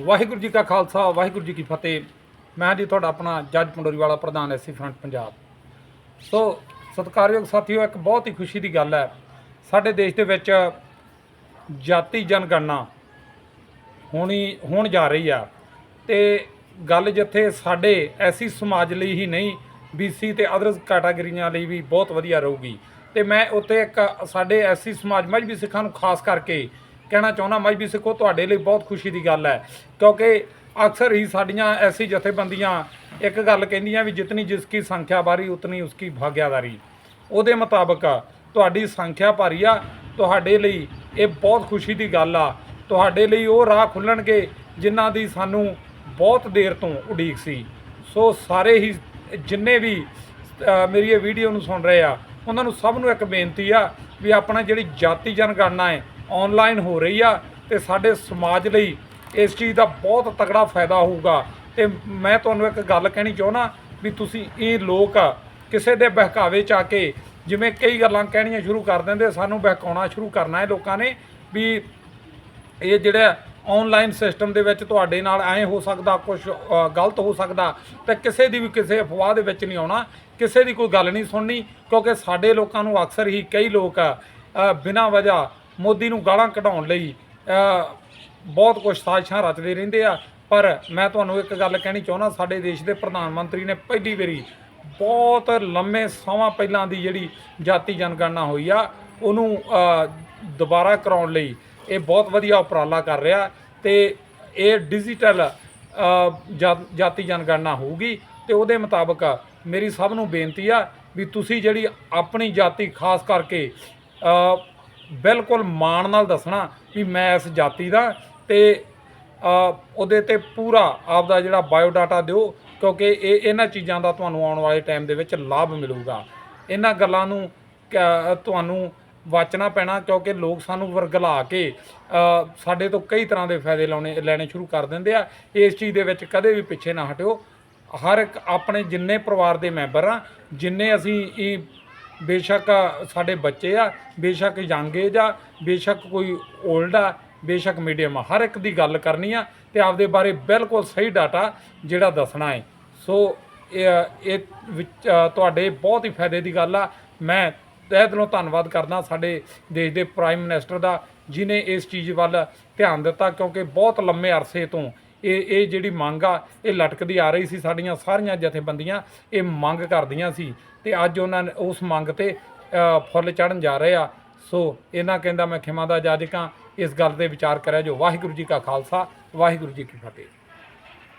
ਵਾਹਿਗੁਰੂ ਜੀ ਕਾ ਖਾਲਸਾ, ਵਾਹਿਗੁਰੂ ਜੀ ਕੀ ਫਤਿਹ। ਮੈਂ ਜੀ ਤੁਹਾਡਾ ਆਪਣਾ ਜੱਜ ਪੰਡੋਰੀ ਵਾਲਾ ਪ੍ਰਧਾਨ ਐਸੀ ਫਰੰਟ ਪੰਜਾਬ। ਸੋ ਸਤਿਕਾਰਯੋਗ ਸਾਥੀਓ, ਇੱਕ ਬਹੁਤ ਹੀ ਖੁਸ਼ੀ ਦੀ ਗੱਲ ਹੈ। ਸਾਡੇ ਦੇਸ਼ ਦੇ ਵਿੱਚ ਜਾਤੀ ਜਨਗਣਨਾ ਹੋਣੀ, ਹੋਣ ਜਾ ਰਹੀ ਆ। ਤੇ ਗੱਲ ਜਿੱਥੇ ਸਾਡੇ ਐਸੀ ਸਮਾਜ ਲਈ ਹੀ ਨਹੀਂ ਬੀਸੀ ਤੇ ਅਦਰਸ ਕੈਟਾਗਰੀਆਂ ਲਈ ਵੀ ਬਹੁਤ ਵਧੀਆ ਰਹੂਗੀ। ਤੇ ਮੈਂ ਉੱਥੇ ਇੱਕ ਸਾਡੇ ਐਸੀ ਸਮਾਜ ਮਜਬੀ ਸਿੱਖਾਂ ਨੂੰ ਖਾਸ ਕਰਕੇ ਕਹਿਣਾ ਚਾਹੁੰਦਾ ਮਾਈ ਵੀ ਸਿੱਖੋ, ਤੁਹਾਡੇ ਲਈ ਬਹੁਤ ਖੁਸ਼ੀ ਦੀ ਗੱਲ ਹੈ। ਕਿਉਂਕਿ ਅਕਸਰ ਹੀ ਸਾਡੀਆਂ ਐਸੀ ਜਥੇਬੰਦੀਆਂ ਇੱਕ ਗੱਲ ਕਹਿੰਦੀਆਂ ਵੀ ਜਿਤਨੀ ਜਿਸ ਕੀ ਸੰਖਿਆ ਬਾਰੀ ਉਤਨੀ ਉਸਕੀ ਭਾਗਿਆਦਾਰੀ ਉਹਦੇ ਮੁਤਾਬਕ ਤੁਹਾਡੀ ਸੰਖਿਆ ਭਾਰੀ ਆ, ਤੁਹਾਡੇ ਲਈ ਇਹ ਬਹੁਤ ਖੁਸ਼ੀ ਦੀ ਗੱਲ ਆ। ਤੁਹਾਡੇ ਲਈ ਉਹ ਰਾਹ ਖੁੱਲਣਗੇ ਜਿਨ੍ਹਾਂ ਦੀ ਸਾਨੂੰ ਬਹੁਤ ਦੇਰ ਤੋਂ ਉਡੀਕ ਸੀ। ਸੋ ਸਾਰੇ ਹੀ ਜਿੰਨੇ ਵੀ ਮੇਰੀ ਇਹ ਵੀਡੀਓ ਨੂੰ ਸੁਣ ਰਹੇ ਆ, ਉਹਨਾਂ ਨੂੰ ਸਭ ਨੂੰ ਇੱਕ ਬੇਨਤੀ ਆ ਵੀ ਆਪਣਾ ਜਿਹੜੀ ਜਾਤੀ ਜਨਗਣਨਾ ਹੈ ਆਨਲਾਈਨ ਹੋ ਰਹੀ ਆ ਤੇ ਸਾਡੇ ਸਮਾਜ ਲਈ ਇਸ ਚੀਜ਼ ਦਾ ਬਹੁਤ ਤਕੜਾ ਫਾਇਦਾ ਹੋਊਗਾ। ਤੇ ਮੈਂ ਤੁਹਾਨੂੰ ਇੱਕ ਗੱਲ ਕਹਿਣੀ ਚਾਹੁੰਦਾ ਵੀ ਤੁਸੀਂ ਇਹ ਲੋਕ ਕਿਸੇ ਦੇ ਬਹਿਕਾਵੇ ਚ ਆ ਕੇ ਜਿਵੇਂ ਕਈ ਗੱਲਾਂ ਕਹਿਣੀਆਂ ਸ਼ੁਰੂ ਕਰ ਦਿੰਦੇ, ਸਾਨੂੰ ਬਹਿਕਾਉਣਾ ਸ਼ੁਰੂ ਕਰਨਾ ਹੈ ਲੋਕਾਂ ਨੇ ਵੀ ਇਹ ਜਿਹੜਾ ਆਨਲਾਈਨ ਸਿਸਟਮ ਦੇ ਵਿੱਚ ਤੁਹਾਡੇ ਨਾਲ ਐ ਹੋ ਸਕਦਾ ਕੁਝ ਗਲਤ ਹੋ ਸਕਦਾ ਤੇ ਕਿਸੇ ਦੀ ਵੀ ਕਿਸੇ ਅਫਵਾਹ ਦੇ ਵਿੱਚ ਨਹੀਂ ਆਉਣਾ, ਕਿਸੇ ਦੀ ਕੋਈ ਗੱਲ ਨਹੀਂ ਸੁਣਨੀ ਕਿਉਂਕਿ ਸਾਡੇ ਲੋਕਾਂ ਨੂੰ ਅਕਸਰ ਹੀ ਕਈ ਲੋਕ ਬਿਨਾਂ ਵਜ੍ਹਾ ਮੋਦੀ ਨੂੰ ਗਾਲਾਂ ਕਢਾਉਣ ਲਈ ਬਹੁਤ ਕੁਝ ਸਾਜ਼ਿਸ਼ਾਂ ਰਚਦੇ ਰਹਿੰਦੇ ਆ। ਪਰ ਮੈਂ ਤੁਹਾਨੂੰ ਇੱਕ ਗੱਲ ਕਹਿਣੀ ਚਾਹੁੰਦਾ, ਸਾਡੇ ਦੇਸ਼ ਦੇ ਪ੍ਰਧਾਨ ਮੰਤਰੀ ਨੇ ਪਹਿਲੀ ਵਾਰੀ ਬਹੁਤ ਲੰਮੇ ਸਮਾਂ ਪਹਿਲਾਂ ਦੀ ਜਿਹੜੀ ਜਾਤੀ ਜਨਗਣਨਾ ਹੋਈ ਆ, ਉਹਨੂੰ ਦੁਬਾਰਾ ਕਰਾਉਣ ਲਈ ਇਹ ਬਹੁਤ ਵਧੀਆ ਉਪਰਾਲਾ ਕਰ ਰਿਹਾ ਤੇ ਇਹ ਡਿਜੀਟਲ ਜਾ- ਜਾਤੀ ਜਨਗਣਨਾ ਹੋਊਗੀ ਤੇ ਉਹਦੇ ਮੁਤਾਬਕ ਮੇਰੀ ਸਭ ਨੂੰ ਬੇਨਤੀ ਆ ਵੀ ਤੁਸੀਂ ਜਿਹੜੀ ਆਪਣੀ ਜਾਤੀ ਖਾਸ ਕਰਕੇ ਬਿਲਕੁਲ ਮਾਣ ਨਾਲ ਦੱਸਣਾ ਵੀ ਮੈਂ ਇਸ ਜਾਤੀ ਦਾ ਤੇ ਉਹਦੇ ਤੇ ਪੂਰਾ ਆਪਦਾ ਜਿਹੜਾ ਬਾਇਓਡਾਟਾ ਦਿਓ, ਕਿਉਂਕਿ ਇਹ, ਇਹਨਾਂ ਚੀਜ਼ਾਂ ਦਾ ਤੁਹਾਨੂੰ ਆਉਣ ਵਾਲੇ ਟਾਈਮ ਦੇ ਵਿੱਚ ਲਾਭ ਮਿਲੂਗਾ। ਇਹਨਾਂ ਗੱਲਾਂ ਨੂੰ, ਕ- ਤੁਹਾਨੂੰ ਵਾਚਣਾ ਪੈਣਾ, ਕਿਉਂਕਿ ਲੋਕ ਸਾਨੂੰ ਵਰਗਲਾ ਕੇ ਸਾਡੇ ਤੋਂ ਕਈ ਤਰ੍ਹਾਂ ਦੇ ਫਾਇਦੇ ਲਾਉਣੇ, ਲੈਣੇ ਸ਼ੁਰੂ ਕਰ ਦਿੰਦੇ ਆ। ਇਸ ਚੀਜ਼ ਦੇ ਵਿੱਚ ਕਦੇ ਵੀ ਪਿੱਛੇ ਨਾ ਹਟਿਓ। ਹਰ ਇੱਕ ਆਪਣੇ ਜਿੰਨੇ ਪਰਿਵਾਰ ਦੇ ਮੈਂਬਰ ਆ, ਜਿੰਨੇ ਅਸੀਂ ਇਹ ਬੇਸ਼ੱਕ ਸਾਡੇ ਬੱਚੇ ਆ, ਬੇਸ਼ੱਕ ਯੰਗ ਏਜ ਆ, ਬੇਸ਼ੱਕ ਕੋਈ 올ਡ ਆ, ਬੇਸ਼ੱਕ ਮੀਡੀਅਮ ਆ। ਹਰ ਇੱਕ ਦੀ ਗੱਲ ਕਰਨੀ ਆ ਤੇ ਆਪਦੇ ਬਾਰੇ ਬਿਲਕੁਲ ਸਹੀ ਡਾਟਾ ਜਿਹੜਾ ਦੱਸਣਾ ਹੈ ਸੋ, ਇਹ ਵਿੱਚ ਤੁਹਾਡੇ ਬਹੁਤ ਹੀ ਫਾਇਦੇ ਦੀ ਗੱਲ ਆ। ਮੈਂ ਤਹਿ ਦਿਲੋਂ ਧੰਨਵਾਦ ਕਰਦਾ ਸਾਡੇ ਦੇਸ਼ ਦੇ ਪ੍ਰਾਈਮ ਮਿਨਿਸਟਰ ਦਾ, ਜਿਨੇ ਇਸ ਚੀਜ਼ ਵੱਲ ਧਿਆਨ ਦਿੱਤਾ, ਕਿਉਂਕਿ ਬਹੁਤ ਲੰਮੇ ਅਰਸੇ ਤੋਂ ਇਹ ਇਹ ਜਿਹੜੀ ਮੰਗ ਆ, ਇਹ ਲਟਕਦੀ ਆ ਰਹੀ ਸੀ ਸਾਡੀਆਂ ਸਾਰੀਆਂ ਜਥੇਬੰਦੀਆਂ, ਇਹ ਮੰਗ ਕਰਦੀਆਂ ਸੀ। ਤੇ ਅੱਜ ਉਹਨਾਂ ਨੇ ਉਸ ਮੰਗ ਤੇ ਫੁੱਲ ਚੜਨ ਜਾ ਰਹੇ ਆ। ਸੋ ਇਹਨਾਂ ਕਹਿੰਦਾ ਮੈਂ ਖਿਮਾ ਦਾ ਜਾਜਕਾਂ, ਇਸ ਗੱਲ ਤੇ ਵਿਚਾਰ ਕਰਿਆ ਜੋ ਵਾਹਿਗੁਰੂ ਜੀ ਕਾ ਖਾਲਸਾ, ਵਾਹਿਗੁਰੂ ਜੀ ਕੀ ਫਤਿਹ।